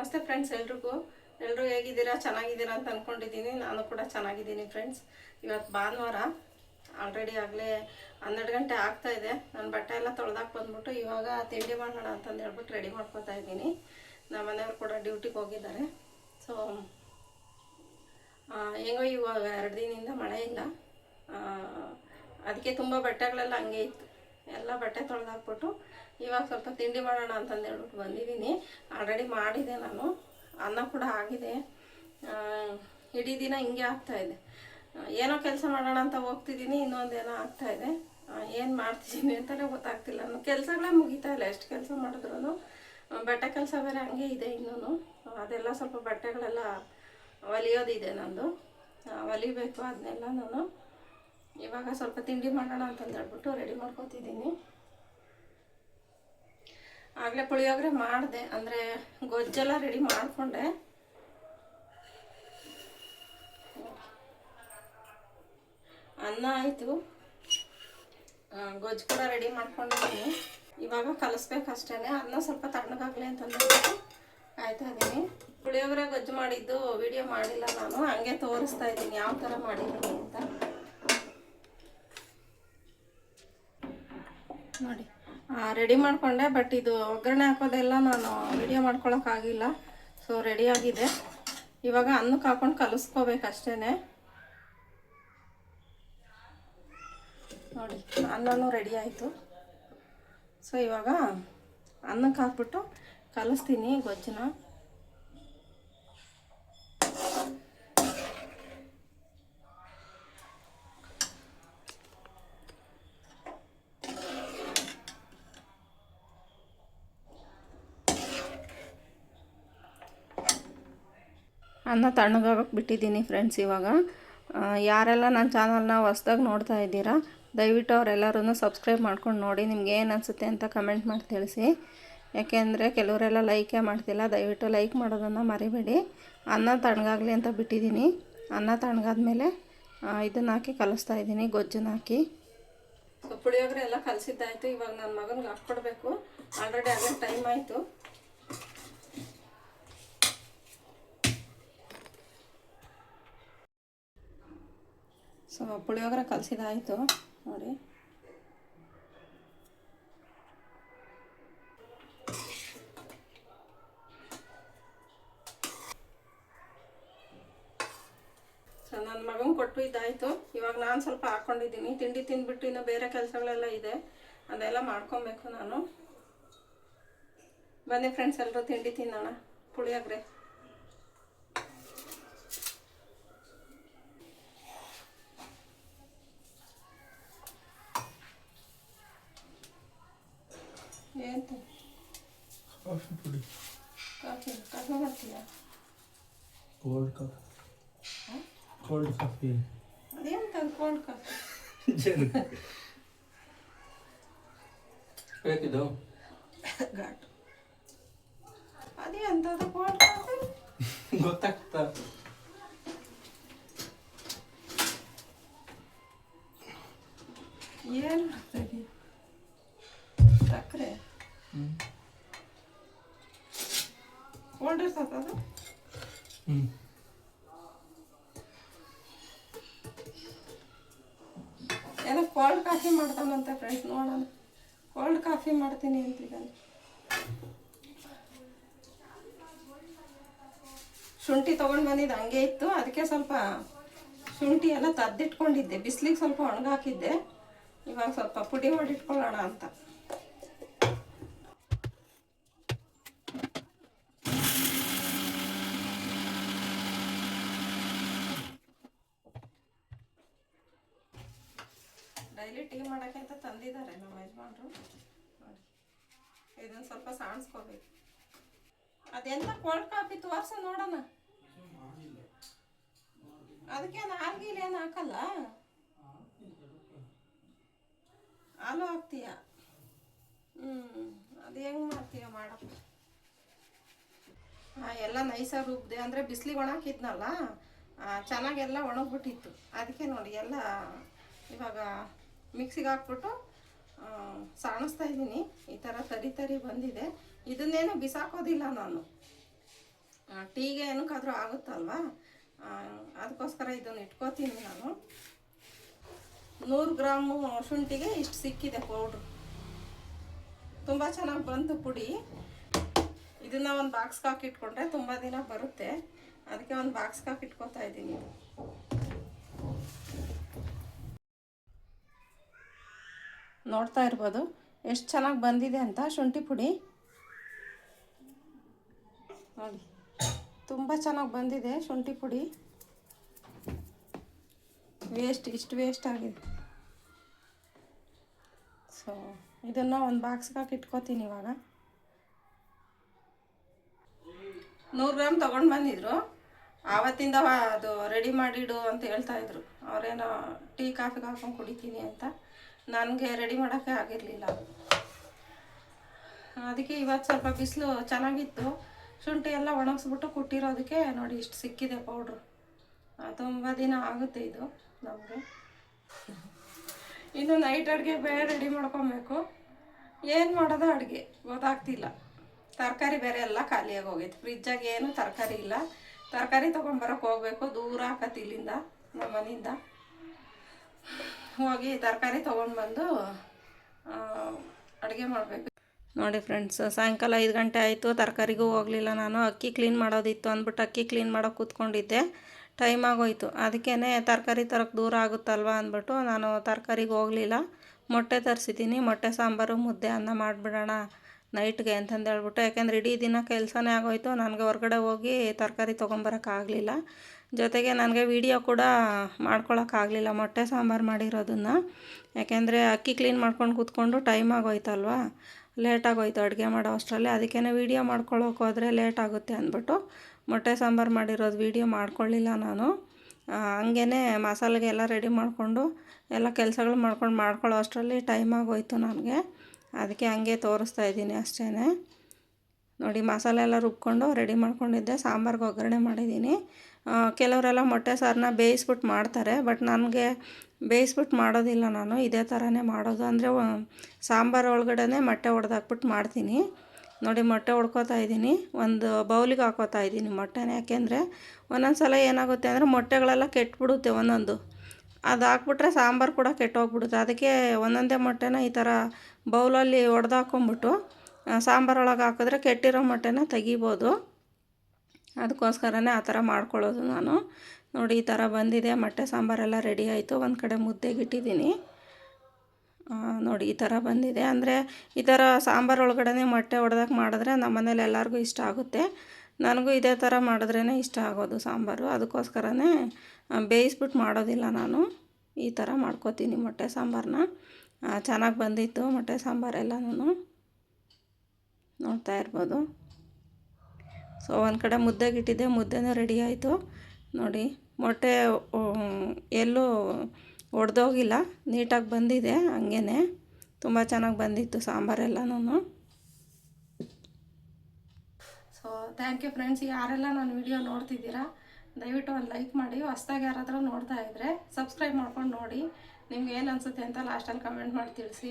ನಮಸ್ತೆ ಫ್ರೆಂಡ್ಸ್ ಎಲ್ರಿಗೂ? ಎಲ್ಲರೂ ಹೇಗಿದ್ದೀರಾ? ಚೆನ್ನಾಗಿದ್ದೀರಾ ಅಂತ ಅಂದ್ಕೊಂಡಿದ್ದೀನಿ ನಾನು ಕೂಡ ಚೆನ್ನಾಗಿದ್ದೀನಿ ಫ್ರೆಂಡ್ಸ್ ಇವತ್ತು ಭಾನುವಾರ ಆಲ್ರೆಡಿ ಆಗಲೇ ಹನ್ನೆರಡು ಗಂಟೆ ಆಗ್ತಾ ಇದೆ. ನನ್ನ ಬಟ್ಟೆ ಎಲ್ಲ ತೊಳೆದಾಕ್ ಬಂದ್ಬಿಟ್ಟು ಇವಾಗ ತಿಂಡಿ ಮಾಡೋಣ ಅಂತಂದು ಹೇಳ್ಬಿಟ್ಟು ರೆಡಿ ಮಾಡ್ಕೊತಾ ಇದ್ದೀನಿ. ನಮ್ಮ ಮನೆಯವ್ರು ಕೂಡ ಡ್ಯೂಟಿಗೆ ಹೋಗಿದ್ದಾರೆ. ಸೊ ಹೆಂಗೋ ಇವಾಗ ಎರಡು ದಿನದಿಂದ ಮಳೆ ಇಲ್ಲ. ಅದಕ್ಕೆ ತುಂಬ ಬಟ್ಟೆಗಳೆಲ್ಲ ಹಂಗೆ ಇತ್ತು. ಎಲ್ಲ ಬಟ್ಟೆ ತೊಳೆದಾಕ್ಬಿಟ್ಟು ಇವಾಗ ಸ್ವಲ್ಪ ತಿಂಡಿ ಮಾಡೋಣ ಅಂತಂದು ಹೇಳ್ಬಿಟ್ಟು ಬಂದಿದ್ದೀನಿ. ಆಲ್ರೆಡಿ ಮಾಡಿದೆ ನಾನು. ಅನ್ನ ಕೂಡ ಆಗಿದೆ. ಇಡೀ ದಿನ ಹಿಂಗೆ ಆಗ್ತಾಯಿದೆ ಏನೋ ಕೆಲಸ ಮಾಡೋಣ ಅಂತ ಹೋಗ್ತಿದ್ದೀನಿ ಇನ್ನೊಂದೇನೋ ಆಗ್ತಾಯಿದೆ ಏನು ಮಾಡ್ತಿದ್ದೀನಿ ಅಂತಲೇ ಗೊತ್ತಾಗ್ತಿಲ್ಲ. ನಾನು ಕೆಲಸಗಳೇ ಮುಗಿತಾ ಇಲ್ಲ. ಎಷ್ಟು ಕೆಲಸ ಮಾಡಿದ್ರು ಬಟ್ಟೆ ಕೆಲಸ ಬೇರೆ ಹಂಗೆ ಇದೆ ಇನ್ನೂ ಅದೆಲ್ಲ ಸ್ವಲ್ಪ ಬಟ್ಟೆಗಳೆಲ್ಲ ಒಲಿಯೋದಿದೆ ನಂದು. ಒಲಿಬೇಕು ಅದನ್ನೆಲ್ಲ ನಾನು. ಇವಾಗ ಸ್ವಲ್ಪ ತಿಂಡಿ ಮಾಡೋಣ ಅಂತಂದು ಹೇಳ್ಬಿಟ್ಟು ರೆಡಿ ಮಾಡ್ಕೊತಿದ್ದೀನಿ. ಆಗಲೇ ಪುಳಿಯೋಗರೆ ಮಾಡಿದೆ, ಅಂದರೆ ಗೊಜ್ಜೆಲ್ಲ ರೆಡಿ ಮಾಡಿಕೊಂಡೆ. ಅನ್ನ ಆಯಿತು. ಗೊಜ್ಜು ಕೂಡ ರೆಡಿ ಮಾಡ್ಕೊಂಡಿದ್ದೀನಿ. ಇವಾಗ ಕಲಿಸ್ಬೇಕಷ್ಟೇ ಅನ್ನ ಸ್ವಲ್ಪ ತಣ್ಣಗಾಗಲಿ ಅಂತಂದ್ಬಿಟ್ಟು ಆಯ್ತಾ? ಇದ್ದೀನಿ ಪುಳಿಯೋಗರೆ ಗೊಜ್ಜು ಮಾಡಿದ್ದು ವಿಡಿಯೋ ಮಾಡಿಲ್ಲ ನಾನು. ಹಂಗೆ ತೋರಿಸ್ತಾ ಇದ್ದೀನಿ ಯಾವ ಥರ ಮಾಡಿದ್ದೀನಿ ಅಂತ. ನೋಡಿ. ರೆಡಿ ಮಾಡಿಕೊಂಡೆ ಬಟ್ ಇದು ಒಗ್ಗರಣೆ ಹಾಕೋದೆಲ್ಲ ನಾನು ವಿಡಿಯೋ ಮಾಡ್ಕೊಳಕ್ಕಾಗಿಲ್ಲ ಸೊ ರೆಡಿ ಆಗಿದೆ. ಇವಾಗ ಅನ್ನಕ್ಕೆ ಹಾಕೊಂಡು ಕಲಿಸ್ಕೋಬೇಕಷ್ಟೇ ನೋಡಿ, ಅನ್ನನೂ ರೆಡಿ ಆಯಿತು. ಸೊ ಇವಾಗ ಅನ್ನಕ್ಕೆ ಹಾಕ್ಬಿಟ್ಟು ಕಲಿಸ್ತೀನಿ ಗೊಜ್ಜನ್ನ. ಅನ್ನ ತಣ್ಣಗಾಗಕ್ಕೆ ಬಿಟ್ಟಿದ್ದೀನಿ ಫ್ರೆಂಡ್ಸ್ ಇವಾಗ. ಯಾರೆಲ್ಲ ನನ್ನ ಚಾನಲ್ನ ಹೊಸ್ದಾಗಿ ನೋಡ್ತಾ ಇದ್ದೀರಾ, ದಯವಿಟ್ಟು ಅವರೆಲ್ಲರೂ ಸಬ್ಸ್ಕ್ರೈಬ್ ಮಾಡ್ಕೊಂಡು ನೋಡಿ, ನಿಮ್ಗೆ ಏನು ಅನಿಸುತ್ತೆ ಅಂತ ಕಮೆಂಟ್ ಮಾಡಿ ತಿಳಿಸಿ. ಯಾಕೆಂದರೆ ಕೆಲವರೆಲ್ಲ ಲೈಕೇ ಮಾಡ್ತಿಲ್ಲ, ದಯವಿಟ್ಟು ಲೈಕ್ ಮಾಡೋದನ್ನು ಮರಿಬೇಡಿ. ಅನ್ನ ತಣ್ಣಗಾಗಲಿ ಅಂತ ಬಿಟ್ಟಿದ್ದೀನಿ. ಅನ್ನ ತಣ್ಣಗಾದ್ಮೇಲೆ ಇದನ್ನು ಹಾಕಿ ಕಲಿಸ್ತಾ ಇದ್ದೀನಿ, ಗೊಜ್ಜನ್ನ ಹಾಕಿ. ಪುಳಿಯೋಗರೆ ಎಲ್ಲ ಕಲಿಸಿದ್ದಾಯಿತು, ಇವಾಗ ನನ್ನ ಮಗನಿಗೆ ಹಾಕ್ಕೊಡ್ಬೇಕು. ಆಲ್ರೆಡಿ ಅದೇ ಟೈಮ್ ಆಯಿತು. ಸೊ, ಪುಳಿಯೋಗರೆ ಕಲಸಿದಾಯಿತು. ನೋಡಿ. ಸೊ ನನ್ನ ಮಗನ ಕೊಟ್ಟು ಇದಾಯಿತು. ಇವಾಗ ನಾನು ಸ್ವಲ್ಪ ಹಾಕ್ಕೊಂಡಿದ್ದೀನಿ ತಿಂಡಿ ತಿಂದ್ಬಿಟ್ಟು ಇನ್ನು ಬೇರೆ ಕೆಲಸಗಳೆಲ್ಲ ಇದೆ. ಅದೆಲ್ಲ ಮಾಡ್ಕೊಬೇಕು ನಾನು. ಬನ್ನಿ ಫ್ರೆಂಡ್ಸ್ ಎಲ್ಲರೂ ತಿಂಡಿ ತಿನ್ನೋಣ. ಪುಳಿಯೋಗರೆ. ಏನು ಕಾಫಿ ಪುಡಿ ಕಾಫಿ ಕಾಫಿ ಮಾಡ್ತೀಯಾ ಕೋಲ್ಡ್ ಕಾಫಿ ಕೋಲ್ಡ್ ಕಾಫಿ ಅದೇನು ತಂದು ಕೋಲ್ಡ್ ಕಾಫಿ ಬೇಕಿದ್ದು ಘಾಟ್ ಅದೇ ಅಂತದ ಕೋಲ್ಡ್ ಕಾಫಿ ಗೊತ್ತಾಗ್ತಾ ಏನು ಕೋಲ್ಡ್ ಕಾಫಿ ಮಾಡ್ತಾನಂತ ಫ್ರೆಂಡ್ಸ್ ನೋಡೋಣ. ಕೋಲ್ಡ್ ಕಾಫಿ ಮಾಡ್ತೀನಿ ಅಂತಿದ್ದಾನೆ. ಶುಂಠಿ ತೊಗೊಂಡು ಬಂದಿದ್ದು ಹಂಗೆ ಇತ್ತು, ಅದಕ್ಕೆ ಸ್ವಲ್ಪ ಶುಂಠಿ ಎಲ್ಲ ತದ್ದಿಟ್ಕೊಂಡಿದ್ದೆ ಬಿಸಿಲಿಗೆ ಸ್ವಲ್ಪ ಒಣಗಾಕಿದ್ದೆ. ಇವಾಗ ಸ್ವಲ್ಪ ಪುಡಿ ಮಾಡಿಟ್ಕೊಳ್ಳೋಣ ಅಂತ. ಡೈಲಿ ಟೀ ಮಾಡೋಕ್ಕೆ ಅಂತ ತಂದಿದ್ದಾರೆ ನಮ್ಮ ಯಜಮಾನ್ರು. ನೋಡಿ ಇದನ್ನು ಸ್ವಲ್ಪ ಸಾಣಿಸ್ಕೋಬೇಕು. ಅದೆಂತ ಕೋಲ್ಡ್ ಕಾಫಿ ತೋರ್ಸ ನೋಡೋಣ. ಅದಕ್ಕೇನು ಹಾಲ್ಗೀಲ್ ಏನು ಹಾಕಲ್ಲ? ಹಾಲು ಹಾಕ್ತೀಯ? ಹ್ಞೂ ಅದು ಹೆಂಗೆ ಮಾಡ್ತೀಯ ಮಾಡಪ್ಪ. ಎಲ್ಲ ನೈಸಾಗಿ ರುಬ್ದೆ ಅಂದರೆ ಬಿಸಿಲಿಗೆ ಒಣಕಿದ್ನಲ್ಲ ಚೆನ್ನಾಗೆಲ್ಲ ಒಣಗಿಬಿಟ್ಟಿತ್ತು. ಅದಕ್ಕೆ ನೋಡಿ, ಎಲ್ಲ ಇವಾಗ ಮಿಕ್ಸಿಗೆ ಹಾಕ್ಬಿಟ್ಟು ಸಾಣಿಸ್ತಾ ಇದ್ದೀನಿ. ಈ ಥರ ತರಿ ತರಿ ಬಂದಿದೆ. ಇದನ್ನೇನು ಬಿಸಾಕೋದಿಲ್ಲ ನಾನು. ಟೀಗೆ ಏನಕ್ಕಾದರೂ ಆಗುತ್ತಲ್ವಾ? ಅದಕ್ಕೋಸ್ಕರ ಇದನ್ನು ಇಟ್ಕೋತೀನಿ ನಾನು. ನೂರು ಗ್ರಾಮು ಶುಂಠಿಗೆ ಇಷ್ಟು ಸಿಕ್ಕಿದೆ ಪೌಡ್ರು ತುಂಬ ಚೆನ್ನಾಗಿ ಬಂತು ಪುಡಿ. ಇದನ್ನು ಒಂದು ಬಾಕ್ಸ್ಗೆ ಹಾಕಿಟ್ಕೊಂಡ್ರೆ ತುಂಬ ದಿನ ಬರುತ್ತೆ. ಅದಕ್ಕೆ ಒಂದು ಬಾಕ್ಸ್ಗೆ ಹಾಕಿಟ್ಕೋತಾ ಇದ್ದೀನಿ. ನೋಡ್ತಾ ಇರ್ಬೋದು. ಎಷ್ಟು ಚೆನ್ನಾಗಿ ಬಂದಿದೆ ಅಂತ ಶುಂಠಿ ಪುಡಿ. ನೋಡಿ, ತುಂಬ ಚೆನ್ನಾಗಿ ಬಂದಿದೆ ಶುಂಠಿ ಪುಡಿ. ವೇಸ್ಟ್ ಇಷ್ಟು ವೇಸ್ಟ್ ಆಗಿದೆ. ಸೊ ಇದನ್ನು ಒಂದು ಬಾಕ್ಸ್ಗೆ ಇಟ್ಕೋತೀನಿ ಇವಾಗ. ನೂರು ಗ್ರಾಮ್ ತೊಗೊಂಡು ಬಂದಿದ್ರು. ಆವತ್ತಿಂದ ಅದು ರೆಡಿ ಮಾಡಿಡು ಅಂತ ಹೇಳ್ತಾ ಇದ್ರು. ಅವರೇನೋ ಟೀ ಕಾಫಿಗೆ ಹಾಕೊಂಡು ಕುಡಿತೀನಿ ಅಂತ. ನನಗೆ ರೆಡಿ ಮಾಡೋಕ್ಕೆ ಆಗಿರಲಿಲ್ಲ. ಅದಕ್ಕೆ ಇವತ್ತು ಸ್ವಲ್ಪ ಬಿಸಿಲು ಚೆನ್ನಾಗಿತ್ತು. ಶುಂಠಿ ಎಲ್ಲ ಒಣಗಿಸ್ಬಿಟ್ಟು ಕುಟ್ಟಿರೋದಕ್ಕೆ ನೋಡಿ ಇಷ್ಟು ಸಿಕ್ಕಿದೆ ಪೌಡ್ರು ತುಂಬ ದಿನ ಆಗುತ್ತೆ ಇದು ನಮಗೆ. ಇನ್ನು ನೈಟ್ ಅಡುಗೆ ಬೇರೆ ರೆಡಿ ಮಾಡ್ಕೊಬೇಕು. ಏನು ಮಾಡೋದು ಅಡುಗೆ? ಗೊತ್ತಾಗ್ತಿಲ್ಲ. ತರಕಾರಿ ಬೇರೆ ಎಲ್ಲ ಖಾಲಿಯಾಗಿ ಹೋಗೈತೆ. ಫ್ರಿಜ್ಜಾಗಿ ಏನು ತರಕಾರಿ ಇಲ್ಲ. ತರಕಾರಿ ತೊಗೊಂಬರೋಕೆ ಹೋಗ್ಬೇಕು. ದೂರ ಆಕತ್ತೆ ಇಲ್ಲಿಂದ ನಮ್ಮ ಮನೆಯಿಂದ ಹೋಗಿ ತರಕಾರಿ ತೊಗೊಂಡು ಬಂದು ಅಡುಗೆ ಮಾಡಬೇಕು. ನೋಡಿ ಫ್ರೆಂಡ್ಸ್ ಸಾಯಂಕಾಲ ಐದು ಗಂಟೆ ಆಯಿತು, ತರಕಾರಿಗೂ ಹೋಗಲಿಲ್ಲ ನಾನು. ಅಕ್ಕಿ ಕ್ಲೀನ್ ಮಾಡೋದಿತ್ತು ಅಂದ್ಬಿಟ್ಟು ಅಕ್ಕಿ ಕ್ಲೀನ್ ಮಾಡೋಕೆ ಕೂತ್ಕೊಂಡಿದ್ದೆ. ಟೈಮ್ ಆಗೋಯ್ತು. ಅದಕ್ಕೇ ತರಕಾರಿ ತರೋಕ್ಕೆ ದೂರ ಆಗುತ್ತಲ್ವ ಅಂದ್ಬಿಟ್ಟು ನಾನು ತರಕಾರಿಗೆ ಹೋಗಲಿಲ್ಲ. ಮೊಟ್ಟೆ ತರಿಸಿದ್ದೀನಿ. ಮೊಟ್ಟೆ ಸಾಂಬಾರು, ಮುದ್ದೆ, ಅನ್ನ ಮಾಡಿಬಿಡೋಣ. ನೈಟ್ಗೆ ಅಂತಂದು ಹೇಳ್ಬಿಟ್ಟು, ಯಾಕೆಂದ್ರೆ ಇಡೀ ದಿನ ಕೆಲಸನೇ ಆಗೋಯ್ತು, ನನಗೆ ಹೊರಗಡೆ ಹೋಗಿ ತರಕಾರಿ ತೊಗೊಂಬರೋಕ್ಕಾಗಲಿಲ್ಲ ಜೊತೆಗೆ ನನಗೆ ವಿಡಿಯೋ ಕೂಡ ಮಾಡ್ಕೊಳ್ಳೋಕ್ಕಾಗಲಿಲ್ಲ ಮೊಟ್ಟೆ ಸಾಂಬಾರು ಮಾಡಿರೋದನ್ನು. ಯಾಕೆಂದರೆ ಅಕ್ಕಿ ಕ್ಲೀನ್ ಮಾಡ್ಕೊಂಡು ಕೂತ್ಕೊಂಡು ಟೈಮ್ ಆಗೋಯ್ತಲ್ವಾ? ಲೇಟ್ ಆಗೋಯ್ತು ಅಡುಗೆ ಮಾಡೋ ಅಷ್ಟರಲ್ಲಿ. ಅದಕ್ಕೇ ವೀಡಿಯೋ ಮಾಡ್ಕೊಳ್ಳೋಕೆ ಹೋದರೆ ಲೇಟ್ ಆಗುತ್ತೆ ಅಂದ್ಬಿಟ್ಟು ಮೊಟ್ಟೆ ಸಾಂಬಾರು ಮಾಡಿರೋದು ವೀಡಿಯೋ ಮಾಡ್ಕೊಳ್ಳಿಲ್ಲ ನಾನು. ಹಂಗೇ ಮಸಾಲೆಗೆ ಎಲ್ಲ ರೆಡಿ ಮಾಡಿಕೊಂಡು ಎಲ್ಲ ಕೆಲಸಗಳು ಮಾಡ್ಕೊಂಡು ಮಾಡ್ಕೊಳ್ಳೋ ಅಷ್ಟರಲ್ಲಿ ಟೈಮ್ ಆಗೋಯ್ತು ನನಗೆ. ಅದಕ್ಕೆ ಹಂಗೆ ತೋರಿಸ್ತಾ ಇದ್ದೀನಿ ಅಷ್ಟೇ ನೋಡಿ, ಮಸಾಲೆ ಎಲ್ಲ ರುಬ್ಕೊಂಡು ರೆಡಿ ಮಾಡ್ಕೊಂಡಿದ್ದೆ. ಸಾಂಬಾರ್ಗೆ ಒಗ್ಗರಣೆ ಮಾಡಿದ್ದೀನಿ. ಕೆಲವರೆಲ್ಲ ಮೊಟ್ಟೆ ಸಾರನ್ನ ಬೇಯಿಸ್ಬಿಟ್ಟು ಮಾಡ್ತಾರೆ, ಬಟ್ ನನಗೆ ಬೇಯಿಸ್ಬಿಟ್ಟು ಮಾಡೋದಿಲ್ಲ ನಾನು. ಇದೇ ಥರನೇ ಮಾಡೋದು. ಅಂದರೆ ಸಾಂಬಾರು ಒಳಗಡೆ ಮೊಟ್ಟೆ ಹೊಡೆದಾಕ್ಬಿಟ್ಟು ಮಾಡ್ತೀನಿ. ನೋಡಿ, ಮೊಟ್ಟೆ ಹೊಡ್ಕೋತಾ ಇದ್ದೀನಿ. ಒಂದು ಬೌಲಿಗೆ ಹಾಕೋತಾ ಇದ್ದೀನಿ ಮೊಟ್ಟೆನ. ಯಾಕೆಂದರೆ ಒಂದೊಂದು ಸಲ ಏನಾಗುತ್ತೆ ಅಂದರೆ, ಮೊಟ್ಟೆಗಳೆಲ್ಲ ಕೆಟ್ಟುಬಿಡುತ್ತೆ ಒಂದೊಂದು. ಅದು ಹಾಕ್ಬಿಟ್ರೆ ಸಾಂಬಾರು ಕೂಡ ಕೆಟ್ಟೋಗ್ಬಿಡುತ್ತೆ. ಅದಕ್ಕೆ ಒಂದೊಂದೇ ಮೊಟ್ಟೆನ ಈ ಥರ ಬೌಲಲ್ಲಿ ಹೊಡೆದಾಕೊಂಬಿಟ್ಟು ಸಾಂಬಾರೊಳಗೆ ಹಾಕಿದ್ರೆ ಕೆಟ್ಟಿರೋ ಮೊಟ್ಟೆನ ತೆಗಿಬೋದು. ಅದಕ್ಕೋಸ್ಕರನೇ ಆ ಥರ ಮಾಡ್ಕೊಳ್ಳೋದು ನಾನು. ನೋಡಿ, ಈ ಥರ ಬಂದಿದೆ. ಮೊಟ್ಟೆ ಸಾಂಬಾರೆಲ್ಲ ರೆಡಿ ಆಯಿತು. ಒಂದು ಕಡೆ ಮುದ್ದೆಗೆ ಇಟ್ಟಿದ್ದೀನಿ. ನೋಡಿ, ಈ ಥರ ಬಂದಿದೆ. ಅಂದರೆ, ಈ ಥರ ಸಾಂಬಾರು ಒಳಗಡೆ ಮೊಟ್ಟೆ ಹೊಡೆದಾಕ ಮಾಡಿದ್ರೆ ನಮ್ಮ ಮನೇಲಿ ಎಲ್ಲರಿಗೂ ಇಷ್ಟ ಆಗುತ್ತೆ. ನನಗೂ ಇದೇ ಥರ ಮಾಡಿದ್ರೇ ಇಷ್ಟ ಆಗೋದು ಸಾಂಬಾರು. ಅದಕ್ಕೋಸ್ಕರನೇ ಬೇಯಿಸ್ಬಿಟ್ಟು ಮಾಡೋದಿಲ್ಲ ನಾನು. ಈ ಥರ ಮಾಡ್ಕೋತೀನಿ ಮೊಟ್ಟೆ ಸಾಂಬಾರನ್ನ ಚೆನ್ನಾಗಿ ಬಂದಿತ್ತು ಮೊಟ್ಟೆ ಸಾಂಬಾರೆಲ್ಲನೂ ನೋಡ್ತಾ ಇರ್ಬೋದು. ಸೊ ಒಂದು ಕಡೆ ಮುದ್ದೆಗೆ ಇಟ್ಟಿದ್ದೆ, ಮುದ್ದೆನೂ ರೆಡಿ ಆಯಿತು. ನೋಡಿ, ಮೊಟ್ಟೆ ಎಲ್ಲೂ ಒಡೆದೋಗಿಲ್ಲ, ನೀಟಾಗಿ ಬಂದಿದೆ ಹಂಗೇ ತುಂಬ ಚೆನ್ನಾಗಿ ಬಂದಿತ್ತು ಸಾಂಬಾರೆಲ್ಲನೂ ಸೊ ಥ್ಯಾಂಕ್ ಯು ಫ್ರೆಂಡ್ಸ್ ಯಾರೆಲ್ಲ ನನ್ನ ವಿಡಿಯೋ ನೋಡ್ತಿದ್ದೀರಾ, ದಯವಿಟ್ಟು ಒಂದು ಲೈಕ್ ಮಾಡಿ. ಹೊಸ್ದಾಗಿ ಯಾರಾದರೂ ನೋಡ್ತಾ ಇದ್ದರೆ ಸಬ್ಸ್ಕ್ರೈಬ್ ಮಾಡ್ಕೊಂಡು ನೋಡಿ. ನಿಮ್ಗೆ ಏನು ಅನಿಸುತ್ತೆ ಅಂತ ಲಾಸ್ಟಲ್ಲಿ ಕಮೆಂಟ್ ಮಾಡಿ ತಿಳಿಸಿ.